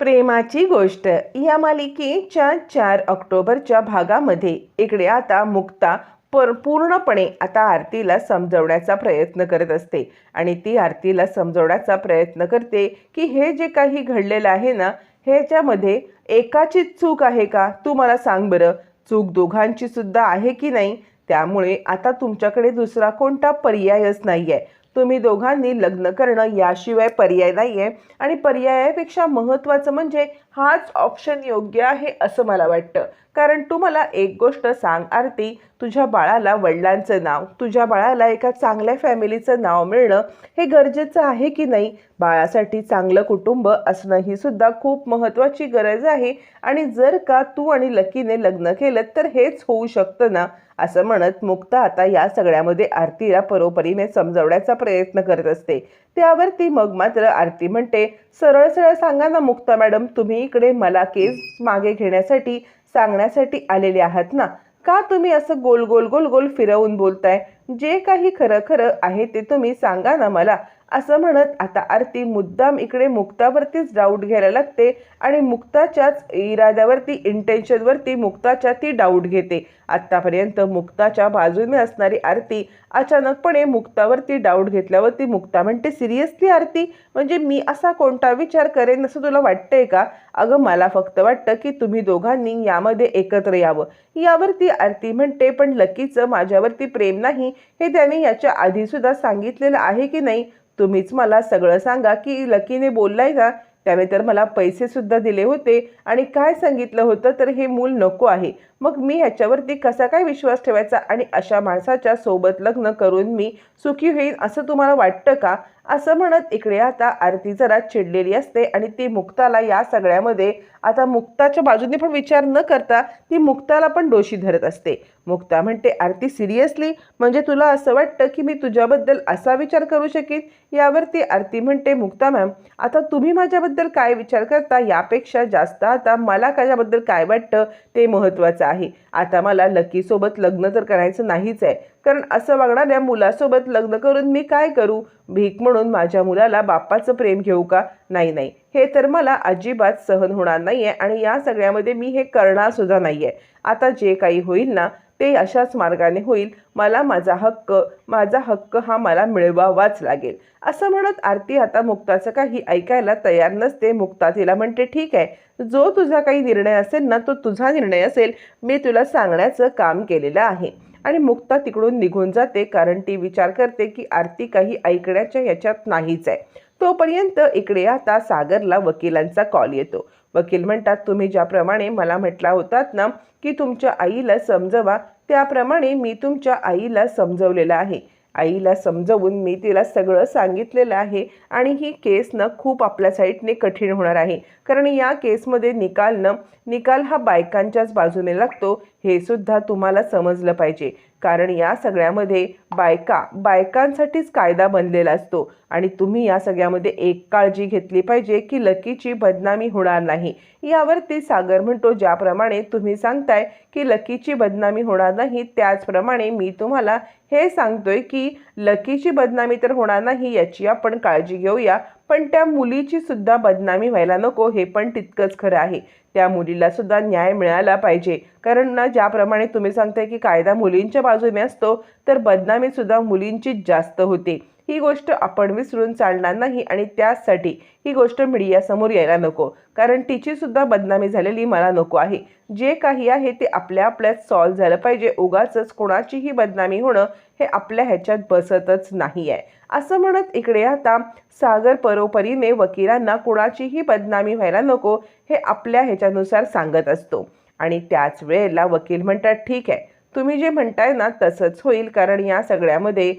प्रेमाची गोष्ट. या मालिकेच्या चार ऑक्टोबरच्या भागामध्ये इकडे आता मुक्ता पर पूर्णपणे आता आरतीला समजवण्याचा प्रयत्न करत असते. आणि ती आरतीला समजवण्याचा प्रयत्न करते की हे जे काही घडलेलं आहे ना ह्याच्यामध्ये एकाची चूक आहे का? तू मला सांग बरं. चूक दोघांची सुद्धा आहे की नाही? त्यामुळे आता तुमच्याकडे दुसरा कोणता पर्यायच नाही आहे तुम्ही दोघांनी लग्न करणं याशिवाय पर्याय नाही आहे आणि पर्यायापेक्षा महत्त्वाचं म्हणजे हाच ऑप्शन योग्य आहे असं मला वाटतं. कारण तू मला एक गोष्ट सांग आरती. तुझ्या बाळाला वडिलांचं नाव तुझ्या बाळाला एका चांगल्या फॅमिलीचं नाव मिळणं हे गरजेचं आहे की नाही? बाळासाठी चांगलं कुटुंब असणं ही सुद्धा खूप महत्त्वाची गरज आहे. आणि जर का तू आणि लकीने लग्न केलं तर हेच होऊ शकतं ना? असं म्हणत मुक्ता आता या सगळ्यामध्ये आरतीला परोपरीने समजवण्याचा प्रयत्न करत असते. त्यावरती मग मात्र आरती म्हणते सरळ सरळ सांगा ना मुक्ता मॅडम तुम्ही इकडे मला केस मागे घेण्यासाठी सांगण्यासाठी आलेले आहात ना? का तुम्ही असं गोल गोल गोल गोल फिरवून बोलताय? जे काही खरं खरं आहे ते तुम्ही सांगा ना मला. असं म्हणत आता आरती मुद्दाम इकडे मुक्तावरतीच डाऊट घ्यायला लागते आणि मुक्ताच्याच इराद्यावरती इंटेन्शनवरती मुक्ताच्या ती डाऊट घेते. आत्तापर्यंत मुक्ताच्या बाजूने असणारी आरती अचानकपणे मुक्तावरती डाऊट घेतल्यावरती मुक्ता म्हणते सिरियसली आरती? म्हणजे मी असा कोणता विचार करेन असं तुला वाटतंय का? अगं मला फक्त वाटतं की तुम्ही दोघांनी यामध्ये एकत्र यावं. यावरती आरती म्हणते पण लकीचं माझ्यावरती प्रेम नाही. हे त्याने याच्या आधीसुद्धा सांगितलेलं आहे की नाही? तुम्हीच मला सगळं सांगा की लकीने बोललाय का? त्याने तर मला पैसेसुद्धा दिले होते. आणि काय सांगितलं होतं तर हे मूल नको आहे. मग मी ह्याच्यावरती कसा काय विश्वास ठेवायचा? आणि अशा माणसाच्या सोबत लग्न करून मी सुखी होईन असं तुम्हाला वाटतं का? असं म्हणत इकडे आता आरती जरा चिडलेली असते आणि ती मुक्ताला या सगळ्यामध्ये आता मुक्ताच्या बाजूने पण विचार न करता ती मुक्ताला पण दोषी धरत असते. मुक्ता म्हणते आरती सिरियसली? म्हणजे तुला असं वाटतं की मी तुझ्याबद्दल असा विचार करू शकेन? यावरती आरती म्हणते मुक्ता मॅम आता तुम्ही माझ्याबद्दल काय विचार करता? यापेक्षा जास्त आता मला त्याच्याबद्दल काय वाटतं ते महत्त्वाचं आहे. आता मला लकीसोबत लग्न तर करायचं नाहीच आहे. कारण असं वागणाऱ्या मुलासोबत लग्न करून मी काय करू? भीक म्हणून माझ्या मुलाला बापाचं प्रेम घेऊ का? नाही नाही. हे तर मला अजिबात सहन होणार नाही आहे आणि या सगळ्यामध्ये मी हे करणार सुद्धा नाही आहे आता जे काही होईल ना ते अशाच मार्गाने होईल. मला माझा हक्क माझा हक्क हा मला मिळवावाच लागेल. असं म्हणत आरती आता मुक्ताचं काही ऐकायला तयार नसते. मुक्ता तिला म्हणते ठीक आहे. जो तुझा काही निर्णय असेल ना तो तुझा निर्णय असेल. मी तुला सांगण्याचं काम केलेलं आहे. आणि मुक्ता तिकडून निघून जाते कारण ती विचार करते की आरती काही ऐकण्याच्या याच्यात नाहीच आहे. तोपर्यंत इकडे आता सागरला वकिलांचा कॉल येतो. वकील म्हणतात तुम्ही ज्याप्रमाणे मला म्हटला होतात ना की तुमच्या आईला समजवा त्याप्रमाणे मी तुमच्या आईला समजवलेलं आहे. आईला समजवून मी तिला सगळं सांगितलेलं आहे आणि ही केस न खूप आपल्या साईडने कठीण होणार आहे. कारण या केसमध्ये निकाल न निकाल हा बायकांच्याच बाजूने लागतो हे सुद्धा तुम्हाला समजलं पाहिजे. कारण या सगळ्यामध्ये बायका बायकांसाठीच कायदा बनलेला असतो आणि तुम्ही या सगळ्यामध्ये एक काळजी घेतली पाहिजे की लकीची बदनामी होणार नाही. यावरती सागर म्हणतो ज्याप्रमाणे तुम्ही सांगताय की लकीची बदनामी होणार नाही त्याचप्रमाणे मी तुम्हाला हे सांगतोय की लकीची बदनामी तर होणार नाही याची आपण काळजी घेऊया. पण त्या मुलीची सुद्धा बदनामी व्हायला नको हे पण तितकंच खरं आहे. त्या मुलीला सुद्धा न्याय मिळाला पाहिजे. कारण ना ज्याप्रमाणे तुम्ही सांगताय की कायदा मुलींच्या बाजूने असतो तर बदनामी सुद्धा मुलींचीच जास्त होते. ही गोष्ट आपण विसरून चालणार नाही आणि त्यासाठी ही गोष्ट मीडियासमोर यायला नको. कारण तिचीसुद्धा बदनामी झालेली मला नको आहे. जे काही आहे ते आपल्या आपल्यात सॉल्व झालं पाहिजे. उगाच कोणाचीही बदनामी होणं हे आपल्या ह्याच्यात बसतच नाही आहे असं म्हणत इकडे आता सागर परोपरीने वकिलांना कोणाचीही बदनामी व्हायला नको हे आपल्या ह्याच्यानुसार सांगत असतो. आणि त्याच वेळेला वकील म्हणतात ठीक आहे. तुम्ही जे म्हणताय ना तसंच होईल. कारण या सगळ्यामध्ये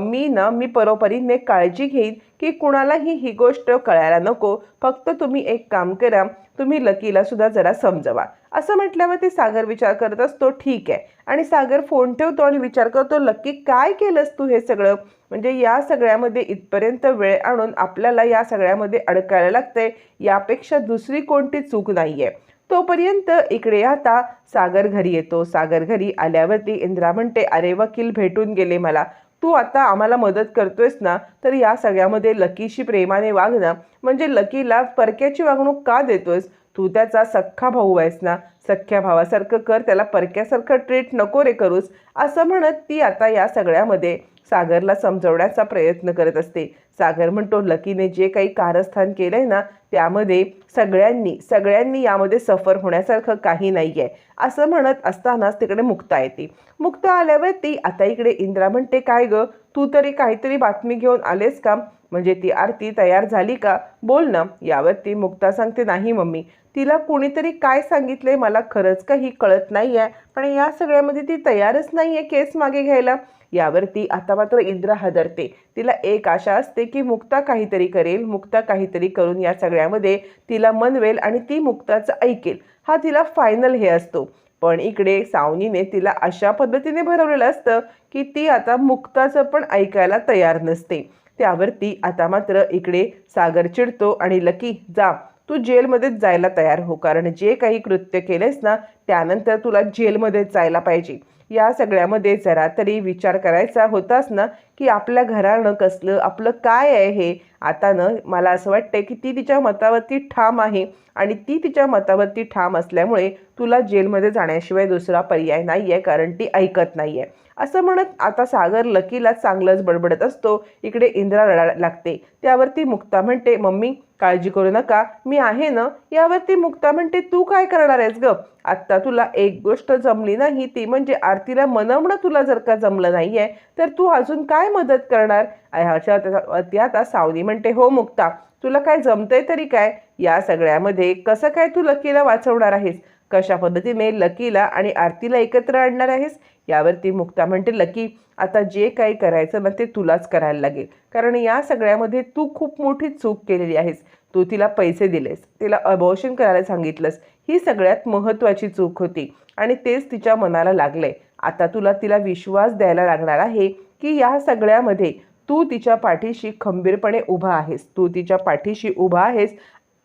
मी ना मी परोपरीने काळजी घेईन की कुणालाही ही गोष्ट कळायला नको. फक्त तुम्ही एक काम करा तुम्ही लकीला सुद्धा जरा समजवा. असं म्हटल्यावर ते सागर विचार करत असतो ठीक आहे. आणि सागर फोन ठेवतो आणि विचार करतो लकी काय केलंस तू हे सगळं? म्हणजे या सगळ्यामध्ये इथपर्यंत वेळ आणून आपल्याला या सगळ्यामध्ये अडकायला लागतंय. यापेक्षा दुसरी कोणती चूक नाही आहे तोपर्यंत इकडे आता सागर घरी येतो. सागर घरी आल्यावरती इंद्रा म्हणते अरे वकील भेटून गेले मला. तू आता आम्हाला मदत करतोयस ना तर या सगळ्यामध्ये लकीशी प्रेमाने वागणं म्हणजे लकीला परक्याची वागणूक का देतोयस? तू त्याचा सख्खा भाऊ आहेस ना सख्ख्या भावासारखं कर त्याला परक्यासारखं ट्रीट नको रे करूस असं म्हणत ती आता या सगळ्यामध्ये सागरला समजवण्याचा प्रयत्न करत असते. सागर म्हणतो लकीने जे काही कारस्थान केलं आहे ना त्यामध्ये सगळ्यांनी सगळ्यांनी यामध्ये सफर होण्यासारखं काही नाही आहे असं म्हणत असतानाच तिकडे मुक्ता येते. मुक्ता आल्यावर ती आता इकडे इंद्रा म्हणते काय गं? तू तरी काहीतरी बातमी घेऊन आलेस का? म्हणजे ती आरती तयार झाली का? बोल ना. यावर ती मुक्ता सांगते नाही मम्मी. तिला कोणीतरी काय सांगितले मला खरंच काही कळत नाही आहे पण या सगळ्यामध्ये ती तयारच नाही आहे केस मागे घ्यायला. यावरती आता मात्र इंद्रा हदरते. तिला एक आशा असते की मुक्ता काहीतरी करेल. मुक्ता काहीतरी करून या सगळ्यामध्ये तिला मनवेल आणि ती मुक्ताचं ऐकेल. हा तिला फायनल हे असतो. पण इकडे सावनीने तिला अशा पद्धतीने भरवलेलं असतं की ती आता मुक्ताचं पण ऐकायला तयार नसते. त्यावरती आता मात्र इकडे सागर चिडतो आणि लकी जा तू जेलमध्येच जायला तयार हो कारण जे काही कृत्य केलेस ना त्यानंतर तुला जेलमध्येच जायला पाहिजे. या सगळ्यामध्ये जरा तरी विचार करायचा होताच ना की आपल्या घरानं कसलं आपलं काय आहे हे? आता न मला असं वाटतंय की ती तिच्या मतावरती ठाम आहे आणि ती तिच्या मतावरती ठाम असल्यामुळे तुला जेलमध्ये जाण्याशिवाय दुसरा पर्याय नाही आहे कारण ती ऐकत नाही आहे असं म्हणत आता सागर लकीला चांगलंच बडबडत असतो. इकडे इंद्रा रडा लागते. त्यावरती मुक्ता म्हणते मम्मी काळजी करू नका. मी आहे ना? यावरती मुक्ता म्हणते तू काय करणार आहेस ग? आत्ता तुला एक गोष्ट जमली नाही. ती म्हणजे आरतीला मनवणं तुला जर का जमलं नाही आहे तर तू अजून काय मदत करणार? ह्याच्या आता सावनी म्हणते हो मुक्ता तुला काय जमतंय तरी काय? या सगळ्यामध्ये कसं काय तू लकीला वाचवणार आहेस? कशा पद्धतीने लकीला आणि आरतीला एकत्र आणणार आहेस? यावरती मुक्ता म्हणते लकी आता जे काही करायचं ना ते तुलाच करायला लागेल. कारण या सगळ्यामध्ये तू खूप मोठी चूक केलेली आहेस. तू तिला पैसे दिलेस. तिला अबॉर्शन करायला सांगितलंस. ही सगळ्यात महत्त्वाची चूक होती. आणि तेच तिच्या मनाला लागलंय. आता तुला तिला विश्वास द्यायला लागणार आहे की या सगळ्यामध्ये तू तिच्या पाठीशी खंबीरपणे उभा आहेस. तू तिच्या पाठीशी उभा आहेस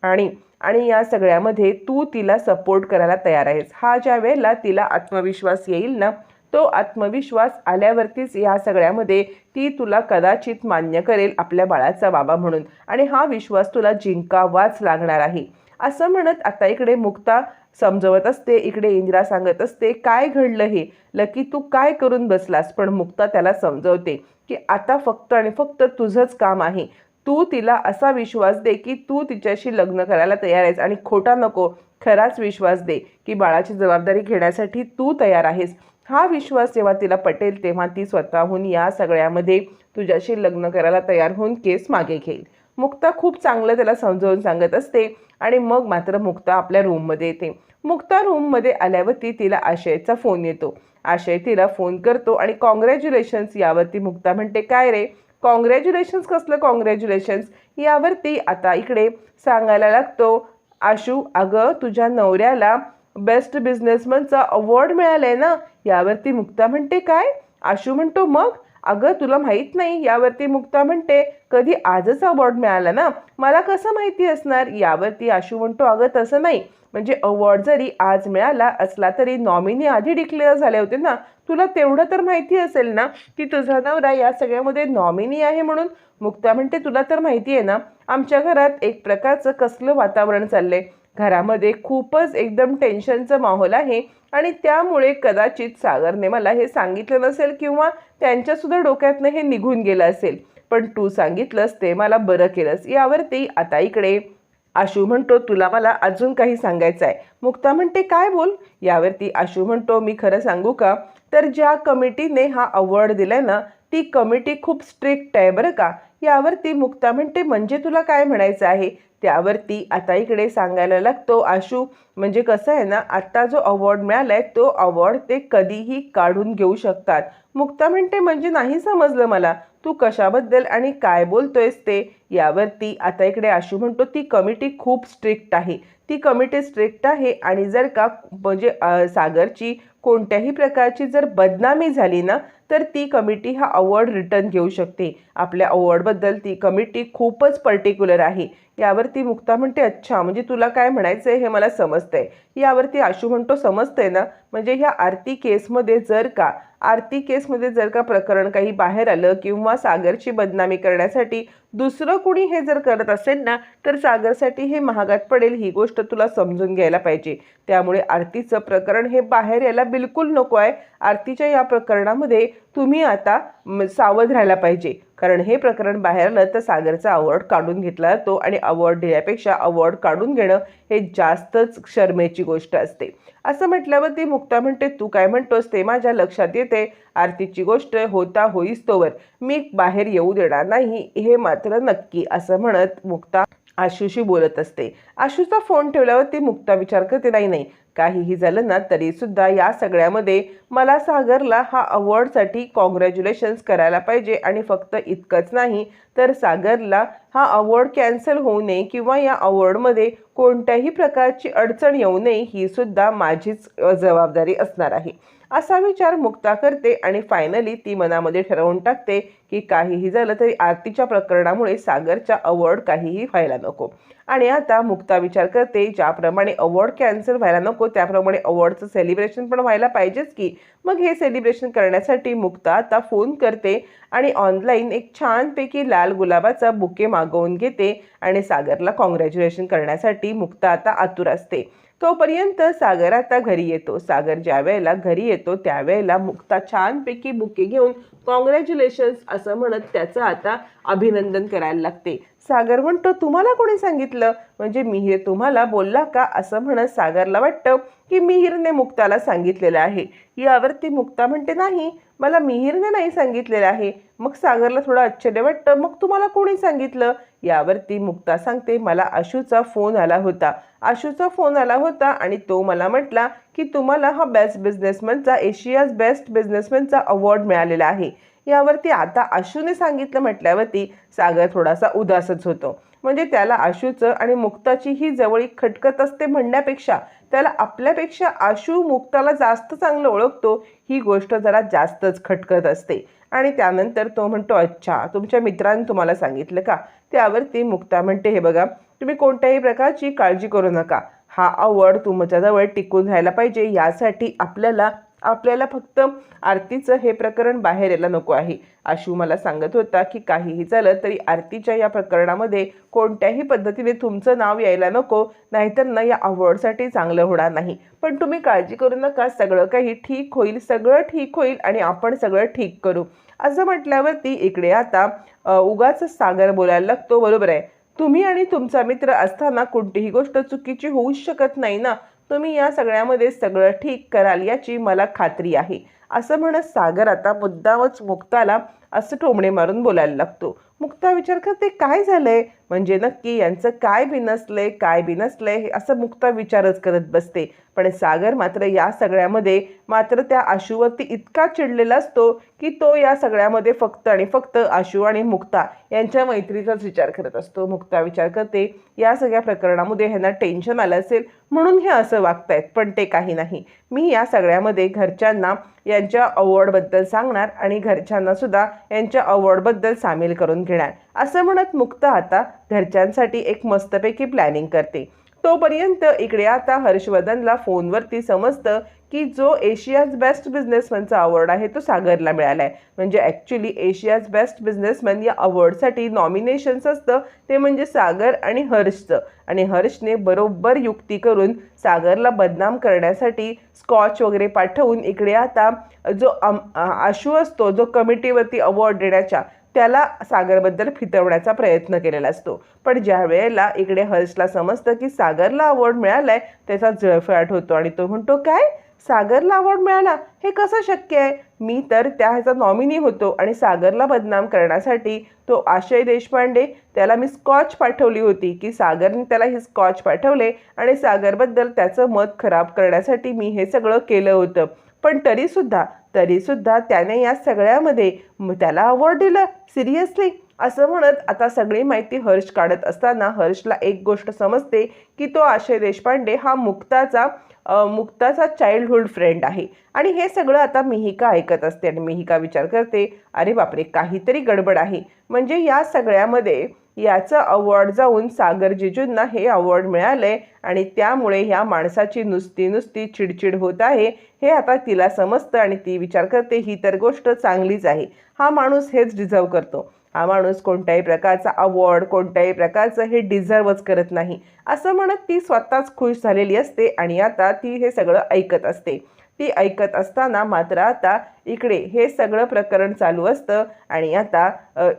आणि आणि या सगळ्यामध्ये तू तिला सपोर्ट करायला तयार आहेस. हा ज्या वेळेला तिला आत्मविश्वास येईल ना तो आत्मविश्वास आल्यावरतीच या सगळ्यामध्ये ती तुला कदाचित मान्य करेल आपल्या बाळाचा बाबा म्हणून. आणि हा विश्वास तुला जिंकावाच लागणार आहे. असं म्हणत आता इकडे मुक्ता समजवत असते इकडे इंदिरा सांगत असते काय घडलं हे? लकी तू काय करून बसलास? पण मुक्ता त्याला समजवते की आता फक्त आणि फक्त तुझंच काम आहे. तू तिला असा विश्वास दे की तू तिच्याशी लग्न करायला तयार आहेस आणि खोटा नको खराच विश्वास दे की बाळाची जबाबदारी घेण्यासाठी तू तयार आहेस. हा विश्वास जेव्हा तिला पटेल तेव्हा ती स्वतःहून या सगळ्यामध्ये तुझ्याशी लग्न करायला तयार होऊन केस मागे घेईल. मुक्ता खूप चांगलं त्याला समजावून सांगत असते आणि मग मात्र मुक्ता आपल्या रूममध्ये येते. मुक्ता रूममध्ये आल्यावरती तिला आशयचा फोन येतो. आशय तिला फोन करतो आणि कॉंग्रॅच्युलेशन्स यावरती मुक्ता म्हणते काय रे? कॉंग्रॅच्युलेशन्स कसलं कॉंग्रॅच्युलेशन्स यावरती आता इकडे सांगायला लागतो आशू अगं तुझ्या नवऱ्याला बेस्ट बिझनेसमनचा अवॉर्ड मिळालाय ना? यावरती मुक्ता म्हणते काय? आशू म्हणतो मग अगं तुला माहीत नाही यावरती मुक्ता म्हणते कधी आजच अवॉर्ड मिळाला ना? मला कसं माहिती असणार? यावरती आशू म्हणतो अगं तसं नाही. म्हणजे अवॉर्ड जरी आज मिळाला असला तरी नॉमिनी आधी डिक्लेअर झाले होते ना? तुला तेवढं तर माहिती असेल ना की तुझा नवरा या सगळ्यामध्ये नॉमिनी आहे म्हणून? मुक्ता म्हणते तुला तर माहिती आहे ना आमच्या घरात एक प्रकारचं कसलं वातावरण चाललंय. घरामध्ये खूपच एकदम टेन्शनचं माहोल आहे आणि त्यामुळे कदाचित सागरने मला हे सांगितलं नसेल किंवा त्यांच्यासुद्धा डोक्यातनं हे निघून गेलं असेल. पण तू सांगितलंस ते मला बरं केलंस. यावरती आता इकडे. आशू म्हणतो तुला मला अजून काही सांगायचं आहे मुक्ता म्हणते काय बोल? यावरती आशू म्हणतो मी खरं सांगू का? तर ज्या कमिटीने हा अवॉर्ड दिलाय ना ती कमिटी खूप स्ट्रिक्ट आहे बरं का? यावरती मुक्ता म्हणते म्हणजे तुला काय म्हणायचं आहे? त्यावरती आता इकडे सांगायला लागतो आशू म्हणजे कसं आहे ना आत्ता जो अवॉर्ड मिळाला आहे तो अवॉर्ड ते कधीही काढून घेऊ शकतात. मुक्ता म्हणते म्हणजे नाही समजलं मला. तू कशाबद्दल आणि काय बोलतोयस ते? यावरती आता इकडे आशू म्हणतो ती कमिटी खूप स्ट्रिक्ट आहे. ती कमिटी स्ट्रिक्ट आहे आणि जर का म्हणजे सागरची कोणत्याही प्रकारची जर बदनामी झाली ना तर ती कमिटी हा अवॉर्ड रिटर्न घेऊ शकते. आपल्या अवॉर्डबद्दल ती कमिटी खूपच पर्टिक्युलर आहे. यावरती मुक्ता म्हणते अच्छा म्हणजे तुला काय म्हणायचं आहे हे मला समजतंय. यावरती आशू म्हणतो समजतंय ना? म्हणजे ह्या आरती केसमध्ये जर का आरती केसमध्ये जर का प्रकरण काही बाहेर आलं किंवा सागरची बदनामी करण्यासाठी दुसरं कुणी हे जर करत असेल ना तर सागरसाठी हे महागात पडेल ही गोष्ट तुला समजून घ्यायला पाहिजे. त्यामुळे आरतीचं प्रकरण हे बाहेर यायला बिलकुल नको आहे. आरतीच्या या प्रकरणामध्ये तुम्ही आता सावध राहायला पाहिजे. कारण हे प्रकरण बाहेर आलं तर सागरचा अवॉर्ड काढून घेतला जातो आणि अवॉर्ड देण्यापेक्षा अवॉर्ड काढून घेणं हे जास्तच शर्मेची गोष्ट असते. असं म्हटल्यावर ती मुक्ता म्हणते तू काय म्हणतोस ते माझ्या लक्षात येते. आरतीची गोष्ट होता होईस तोवर मी बाहेर येऊ देणार नाही. हे मात्र नक्की असं म्हणत मुक्ता आशूशी बोलत असते. आशूचा फोन ठेवल्यावर ती मुक्ता विचार करते नाही नाही काहीही झालं ना तरीसुद्धा या सगळ्यामध्ये मला सागरला हा अवॉर्डसाठी कॉंग्रॅच्युलेशन्स करायला पाहिजे आणि फक्त इतकंच नाही तर सागरला हा अवॉर्ड कॅन्सल होऊ नये किंवा या अवॉर्डमध्ये कोणत्याही प्रकारची अडचण येऊ नये ही सुद्धा माझीच जबाबदारी असणार आहे. असा विचार मुक्ता करते आणि फायनली ती मनामध्ये ठरवून टाकते की काहीही झालं तरी आरतीच्या प्रकरणामुळे सागरच्या अवॉर्ड काहीही व्हायला नको. आणि आता मुक्ता विचार करते ज्याप्रमाणे अवॉर्ड कॅन्सल व्हायला नको त्याप्रमाणे अवॉर्डचं सेलिब्रेशन पण व्हायला पाहिजेच की. मग हे सेलिब्रेशन करण्यासाठी मुक्ता आता फोन करते आणि ऑनलाईन एक छानपैकी लाल गुलाबाचा बुके मागवून घेते आणि सागरला कॉंग्रॅच्युलेशन करण्यासाठी मुक्ता आता आतुर असते. तोपर्यंत सागर आता घरी येतो. सागर ज्या वेळेला घरी येतो त्यावेळेला मुक्ता छानपैकी बुके घेऊन कॉंग्रॅच्युलेशन्स असं म्हणत त्याचं आता अभिनंदन करायला लागते. सागर म्हणतो तुम्हाला कोणी सांगितलं? म्हणजे मी हे तुम्हाला बोलला का? असं म्हणत सागरला वाटतं. की मिहीरने मुक्ताला सांगितलेलं आहे. यावरती मुक्ता म्हणते नाही मला मिहीरने नाही सांगितलेलं आहे. मग सागरला थोडं आश्चर्य वाटतं. मग तुम्हाला कोणी सांगितलं? यावरती मुक्ता सांगते मला आशूचा फोन आला होता. आशूचा फोन आला होता आणि तो मला म्हटला की तुम्हाला हा बेस्ट बिझनेसमॅनचा एशियाज बेस्ट बिझनेसमॅनचा अवॉर्ड मिळालेला आहे. यावरती आता आशूने सांगितलं म्हटल्यावरती सागर थोडासा उदासच होतो. म्हणजे त्याला आशूचं आणि मुक्ताची ही जवळीक खटकत असते म्हणण्यापेक्षा त्याला आपल्यापेक्षा आशू मुक्ताला जास्त चांगलं ओळखतो ही गोष्ट जरा जास्तच खटकत असते. आणि त्यानंतर तो म्हणतो अच्छा तुमच्या मित्राने तुम्हाला सांगितलं का? त्यावरती मुक्ता म्हणते हे बघा तुम्ही कोणत्याही प्रकारची काळजी करू नका. हा आवड तुमच्याजवळ टिकून राहायला पाहिजे. यासाठी आपल्याला आपल्याला फक्त आरतीचं हे प्रकरण बाहेर यायला नको आहे. आशू मला सांगत होता की काहीही झालं तरी आरतीच्या या प्रकरणामध्ये कोणत्याही पद्धतीने तुमचं नाव यायला नको नाहीतर ना या अवॉर्डसाठी चांगलं होणार नाही. पण तुम्ही काळजी करू नका सगळं काही ठीक होईल सगळं ठीक होईल आणि आपण सगळं ठीक करू. असं म्हटल्यावरती इकडे आता उगाच सागर बोलायला लागतो बरोबर आहे. तुम्ही आणि तुमचा मित्र असताना कोणतीही गोष्ट चुकीची होऊच शकत नाही ना. तुम्ही या सगळ्यामध्ये सगळं ठीक कराल याची मला खात्री आहे. असं म्हणत सागर आता मुद्दामच मुक्ताला असं ठोंबणे मारून बोलायला लागतो. मुक्ता विचार करते काय झालंय? म्हणजे नक्की यांचं काय बिनसलंय काय बिनसलंय हे असं मुक्ता विचारच करत बसते. पण सागर मात्र या सगळ्यामध्ये मात्र त्या आशूवरती इतका चिडलेला असतो की तो या सगळ्यामध्ये फक्त आणि फक्त आशू आणि मुक्ता यांच्या मैत्रीचाच विचार करत असतो. मुक्ता विचार करते या सगळ्या प्रकरणामध्ये ह्यांना टेन्शन आलं असेल म्हणून हे असं वागतायत पण ते काही नाही. मी या सगळ्यामध्ये घरच्यांना यांच्या अवॉर्डबद्दल सांगणार आणि घरच्यांना सुद्धा यांच्या अवॉर्डबद्दल सामील करून घेणार. असं म्हणत मुक्त आता घरच्यांसाठी एक मस्तपैकी प्लॅनिंग करते. तोपर्यंत इकडे आता हर्षवर्धनला फोनवरती समजतं की जो एशियाज बेस्ट बिझनेसमॅनचा अवॉर्ड आहे तो सागरला मिळाला आहे म्हणजे ॲक्च्युली एशियाज बेस्ट बिझनेसमॅन या अवॉर्डसाठी नॉमिनेशन्स असतं. ते म्हणजे सागर आणि हर्षचं. आणि हर्षने बरोबर युक्ती करून सागरला बदनाम करण्यासाठी स्कॉच वगैरे पाठवून इकडे आता जो आशू असतो जो कमिटीवरती अवॉर्ड देण्याच्या त्याला सागरबद्दल फितवण्याचा प्रयत्न केलेला असतो. पण ज्या वेळेला इकडे हर्षला समजतं की सागरला अवॉर्ड मिळालाय त्याचा जळफळाट होतो आणि तो म्हणतो काय? सागरला अवॉर्ड मिळाला? हे कसं शक्य आहे? मी तर त्या ह्याचा नॉमिनी होतो आणि सागरला बदनाम करण्यासाठी तो आशय देशपांडे त्याला मी स्कॉच पाठवली होती की सागरने त्याला हे स्कॉच पाठवले आणि सागरबद्दल त्याचं मत खराब करण्यासाठी मी हे सगळं केलं होतं. पण तरीसुद्धा तरीसुद्धा त्याने या सगळ्यामध्ये त्याला अवॉर्ड दिलं सिरियसली असं म्हणत आता सगळी माहिती हर्ष काढत असताना हर्षला एक गोष्ट समजते की तो आशय देशपांडे हा मुक्ताचा मुक्ताचा चाइल्डहुड फ्रेंड आहे. आणि हे सगळं आता मिहिका ऐकत असते आणि मिहिका विचार करते अरे बापरे काहीतरी गडबड आहे. म्हणजे या सगळ्यामध्ये याचं अवॉर्ड जाऊन सागर जिजूंना हे अवॉर्ड मिळाले आणि त्यामुळे ह्या माणसाची नुसती नुसती चिडचिड होत आहे. हे आता तिला समजतं आणि ती विचार करते ही तर गोष्ट चांगलीच आहे. हा माणूस हेच डिझर्व करतो. हा माणूस कोणत्याही प्रकारचा अवॉर्ड कोणत्याही प्रकारचं हे डिझर्वच करत नाही. असं म्हणत ती स्वतःच खुश झालेली असते आणि आता ती हे सगळं ऐकत असते. ती ऐकत असताना मात्र आता इकडे हे सगळं प्रकरण चालू असतं आणि आता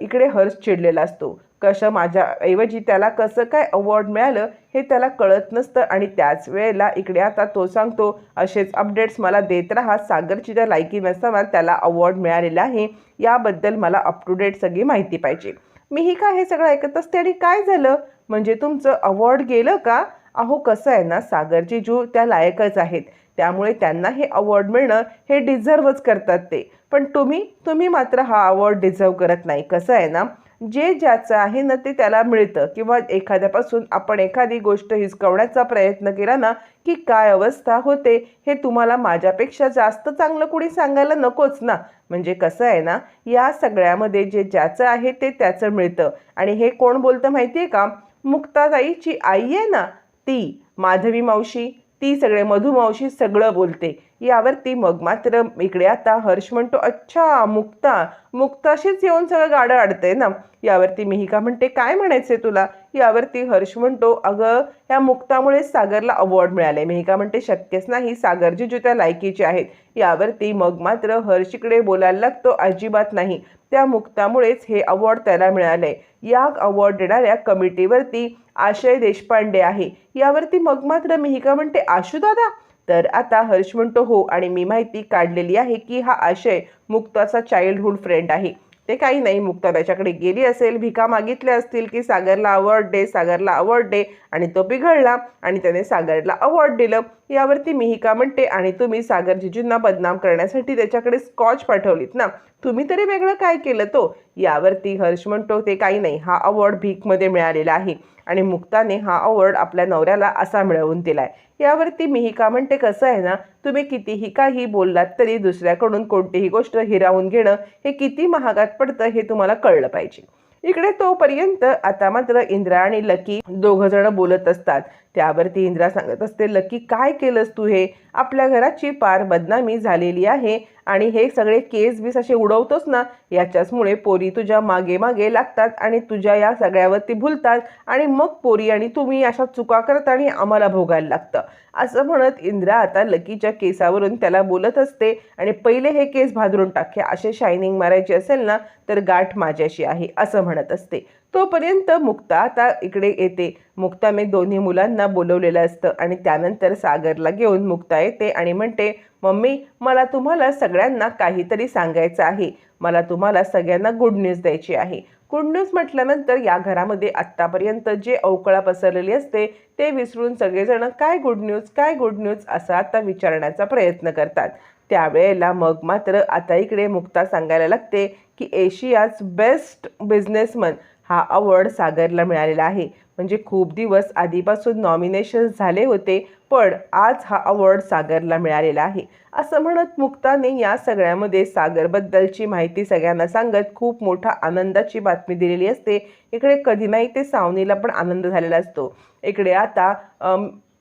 इकडे हर्ष चिडलेला असतो. कसं माझ्याऐवजी त्याला कसं काय अवॉर्ड मिळालं हे त्याला कळत नसतं आणि त्याच वेळेला इकडे आता तो सांगतो असेच अपडेट्स मला देत राहा. सागरची ज्या लायकी नसताना त्याला अवॉर्ड मिळालेला आहे. याबद्दल मला अप टू डेट सगळी माहिती पाहिजे. मीही का हे सगळं ऐकत असते आणि काय झालं? म्हणजे तुमचं अवॉर्ड गेलं का? अहो कसं आहे ना सागरची जू त्या लायकच आहेत. त्यामुळे त्यांना हे अवॉर्ड मिळणं हे डिझर्वच करतात ते. पण तुम्ही तुम्ही मात्र हा अवॉर्ड डिझर्व करत नाही. कसं आहे ना जे ज्याचं आहे ना ते त्याला मिळतं. किंवा एखाद्यापासून आपण एखादी गोष्ट हिसकवण्याचा प्रयत्न केला ना की काय अवस्था होते हे तुम्हाला माझ्यापेक्षा जास्त चांगलं कुणी सांगायला नकोच ना. म्हणजे कसं आहे ना या सगळ्यामध्ये जे ज्याचं आहे ते त्याचं मिळतं. आणि हे कोण बोलतं माहिती आहे का? मुक्ताताईची आई आहे ना ती. माधवी मावशी. ती सगळे मधुमावशी सगळं बोलते. यावरती मग मात्र इकडे आता हर्ष म्हणतो अच्छा मुक्ता मुक्ताशीच येऊन सगळं गाडं अडतंय ना? यावरती मिहिका म्हणते काय म्हणायचंय तुला? यावरती हर्ष म्हणतो अगं या मुक्तामुळे सागरला अवॉर्ड मिळाले मिहिका म्हणते शक्यच नाही सागरजी जुत्या लायकीची लायकीचे आहेत. यावरती मग मात्र हर्ष इकडे बोलायला लागतो अजिबात नाही त्या मुक्तामुळेच हे अवॉर्ड त्याला मिळाले या अवॉर्ड देणाऱ्या कमिटीवरती आशय देशपांडे आहे. यावरती मग मात्र मिहिका म्हणते आशू दादा तर आता हर्ष म्हणतो हो आणि मी माहिती काढलेली आहे की हा आशय मुक्ताचा चाइल्डहुड फ्रेंड आहे. ते काही नाही मुक्ता त्याच्याकडे गेली असेल भिका मागितल्या असतील की सागरला अवॉर्ड दे सागरला अवॉर्ड दे आणि तो पिघळला आणि त्याने सागरला अवॉर्ड दिलं. यावरती मिहिका म्हणते आणि तुम्ही सागर जिजूंना बदनाम करण्यासाठी त्याच्याकडे स्कॉच पाठवलीत ना तुम्ही तरी वेगळं काय केलं तो? यावरती हर्ष म्हणतो ते काही नाही. हा अवॉर्ड भीकमध्ये मिळालेला आहे आणि मुक्ताने हा अवॉर्ड आपल्या नवऱ्याला असा मिळवून दिलाय. यावरती मिहिका म्हणते कसं आहे ना तुम्ही कितीही काही बोललात तरी दुसऱ्याकडून कोणतीही गोष्ट हिरावून घेणं हे किती महागात पडतं हे तुम्हाला कळलं पाहिजे. इकडे तोपर्यंत आता मात्र इंद्रा आणि लकी दोघं जण बोलत असतात. त्यावरती इंद्रा सांगत असते लकी काय केलंस तू हे? आपल्या घराची पार बदनामी झालेली आहे आणि हे सगळे केस बीस असे उडवतोस ना याच्याचमुळे पोरी तुझ्या मागे मागे लागतात आणि तुझ्या या सगळ्यावरती भुलतात आणि मग पोरी आणि तुम्ही अशा चुका करता आणि आम्हाला भोगायला लागतं. असं म्हणत इंद्रा आता लकीच्या केसावरून त्याला बोलत असते आणि पहिले हे केस भादरून टाके असे शायनिंग मारायचे असेल ना तर गाठ माझ्याशी आहे असं म्हणत असते. तोपर्यंत मुक्ता आता इकडे येते. मुक्ताने दोन्ही मुलांना बोलवलेलं असतं आणि त्यानंतर सागरला घेऊन मुक्ता येते आणि म्हणते मम्मी मला तुम्हाला सगळ्यांना काहीतरी सांगायचं आहे. मला तुम्हाला सगळ्यांना गुड न्यूज द्यायची आहे. गुड न्यूज म्हटल्यानंतर या घरामध्ये आत्तापर्यंत जे अवकळा पसरलेली असते ते विसरून सगळेजण काय गुड न्यूज काय गुड न्यूज असं आता विचारण्याचा प्रयत्न करतात. त्यावेळेला मग मात्र आता इकडे मुक्ता सांगायला लागते की एशियाज बेस्ट बिझनेसमन हा अवॉर्ड सागरला मिळालेला आहे. म्हणजे खूप दिवस आधीपासून नॉमिनेशन झाले होते पण आज हा अवॉर्ड सागरला मिळालेला आहे. असं म्हणत मुक्ताने या सगळ्यामध्ये सागरबद्दलची माहिती सगळ्यांना सांगत खूप मोठा आनंदाची बातमी दिलेली असते. इकडे कधी नाही ते सावनीला पण आनंद झालेला असतो. इकडे आता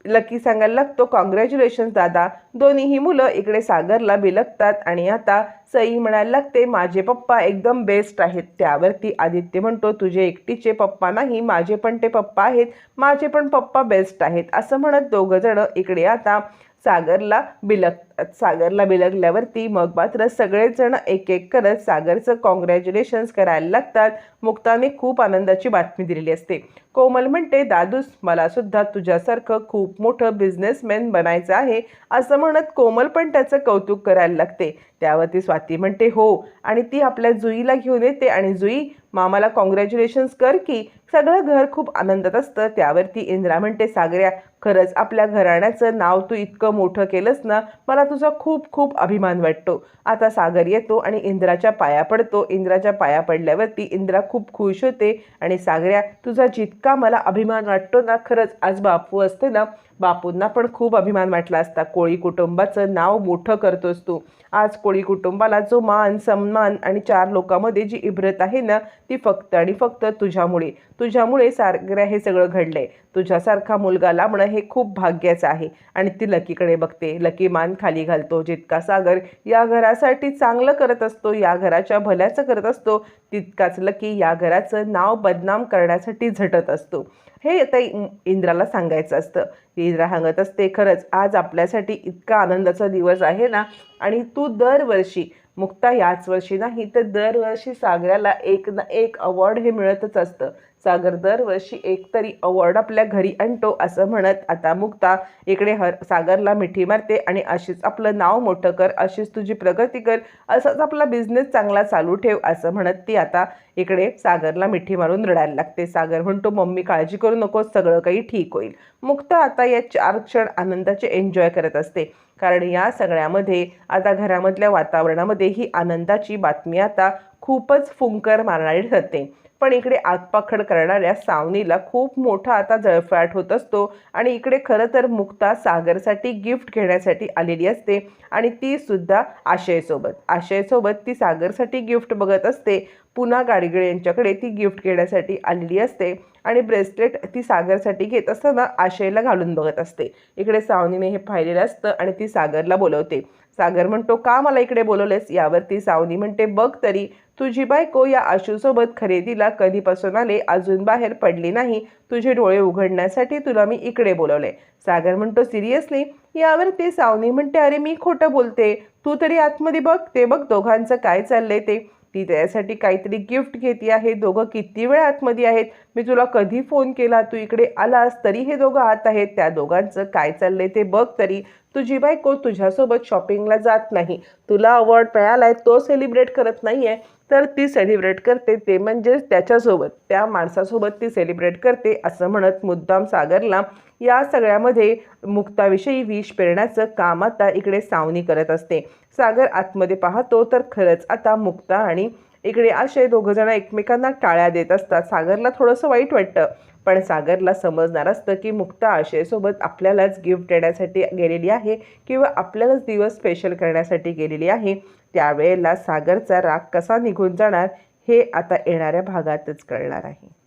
लकी सांगायला लागतो कॉंग्रॅच्युलेशन्स दादा. दोन्हीही मुलं इकडे सागरला बिलगतात आणि आता सई म्हणायला लागते माझे पप्पा एकदम बेस्ट आहेत. त्यावरती आदित्य म्हणतो तुझे एकटीचे पप्पा नाही माझे पण ते पप्पा आहेत. माझे पण पप्पा बेस्ट आहेत. असं म्हणत दोघं जण इकडे आता सागरला बिलगतात सागरला बिलगल्यावरती मग मात्र सगळेजण एक एक करत सागरचं कॉंग्रॅच्युलेशन्स करायला लागतात. मुक्ताने खूप आनंदाची बातमी दिलेली असते. कोमल म्हणते दादूस मला सुद्धा तुझ्यासारखं खूप मोठं बिझनेसमॅन बनायचं आहे असं म्हणत कोमल पण त्याचं कौतुक करायला लागते. त्यावरती स्वाती म्हणते हो आणि ती आपल्या जुईला घेऊन येते आणि जुई मामाला कॉंग्रॅच्युलेशन्स कर की सगळं घर खूप आनंदात असतं. त्यावरती इंद्रा म्हणते सागऱ्या खरंच आपल्या घराण्याचं नाव तू इतकं मोठं केलंस ना मला तुझा खूप खूप अभिमान वाटतो. आता सागर येतो आणि इंद्राच्या पाया पडतो. इंद्राच्या पाया पडल्यावरती इंद्रा खूप खुश होते आणि सागऱ्या तुझा जितका मला अभिमान वाटतो ना खरंच आज बापू असते ना बापूंना पण खूप अभिमान वाटला असता. कोळी कुटुंबाचं नाव मोठं करतोस तू. आज कोळी कुटुंबाला जो मान सन्मान आणि चार लोकांमध्ये जी इब्रत आहे ना ती फक्त आणि फक्त तुझ्यामुळे. तुझ्यामुळे सारगऱ्या हे सगळं घडलंय. तुझ्यासारखा मुलगा लाभणं हे खूप भाग्याचं आहे. आणि ती लकीकडे बघते. लकी मान खाली घालतो. जितका सागर या घरासाठी चांगलं करत असतो या घराच्या भल्याचं करत असतो तितकाच लकी या घराचं नाव बदनाम करण्यासाठी झटत असतो. हे आता इंद्राला सांगायचं असतं. इंद्रा सांगत असते खरंच आज आपल्यासाठी इतका आनंदाचा दिवस आहे ना आणि तू दरवर्षी मुक्ता याच वर्षी नाही तर दरवर्षी सागराला एक ना एक अवॉर्ड हे मिळतच असतं. सागर दरवर्षी एक तरी अवॉर्ड आपल्या घरी आणतो असं म्हणत आता मुक्ता इकडे हर सागरला मिठी मारते आणि अशीच आपलं नाव मोठं कर अशीच तुझी प्रगती कर असाच आपला बिझनेस चांगला चालू ठेव असं म्हणत ती आता इकडे सागरला मिठी मारून रडायला लागते. सागर म्हणतो मम्मी काळजी करू नकोस सगळं काही ठीक होईल. मुक्ता आता या चार क्षण आनंदाचे एन्जॉय करत असते. कारण या सगळ्यामध्ये आता घरामधल्या वातावरणामध्ये ही आनंदाची बातमी आता खूपच फुंकर मारणारी ठरते. पण इकडे आतपाखड करणाऱ्या सावनीला खूप मोठा आता जळफळाट होत असतो. आणि इकडे खरं तर मुक्ता सागरसाठी गिफ्ट घेण्यासाठी आलेली असते. आणि ती सुद्धा आशयसोबत. आशयसोबत ती सागरसाठी गिफ्ट बघत असते. पुन्हा गाडगिळे यांच्याकडे ती गिफ्ट घेण्यासाठी आलेली असते. आणि ब्रेसलेट ती सागरसाठी घेत असताना आशयला घालून बघत असते. इकडे सावनीने हे पाहिलेलं असतं आणि ती सागरला बोलवते. सागर म्हणतो का मला इकडे बोलवलेस यावरती सावनी म्हणते बघ तरी तुझी बायको या आशूसोबत खरेदीला कधीपासून आले अजून बाहेर पडली नाही तुझे डोळे उघडण्यासाठी तुला मी इकडे बोलवले सागर म्हणतो सिरियसली? यावरती सावनी म्हणते अरे मी खोटं बोलते. तू तरी आतमध्ये बघ ते बघ दोघांचं काय चाललंय ते. ती त्यासाठी काहीतरी गिफ्ट घेते आहे. दोघं किती वेळ आतमध्ये आहेत? मी तुला कधी फोन केला? तू इकडे आलास तरी हे दोघं आत आहेत. त्या दोघांचं काय चाललंय ते बघ तरी. तुझी बायको तुझ्यासोबत शॉपिंगला जात नाही. तुला अवॉर्ड मिळालाय तो सेलिब्रेट करत नाही आहे तर ती सेलिब्रेट करते. ते म्हणजेच त्याच्यासोबत त्या माणसासोबत ती सेलिब्रेट करते असं म्हणत मुद्दाम सागरला या सगळ्यामध्ये मुक्ताविषयी विष पेरण्याचं काम आता इकडे सावनी करत असते. सागर आतमध्ये पाहतो तर खरंच आता मुक्ता आणि इकडे असे दोघंजण एकमेकांना टाळ्या देत असतात. सागरला थोडंसं वाईट वाटतं पण सागरला समजणार असतं की मुक्ता आशयसोबत आपल्यालाच गिफ्ट देण्यासाठी गेलेली आहे किंवा आपल्यालाच दिवस स्पेशल करण्यासाठी गेलेली आहे. त्यावेळेला सागरचा राग कसा निघून जाणार हे आता येणाऱ्या भागातच कळणार आहे.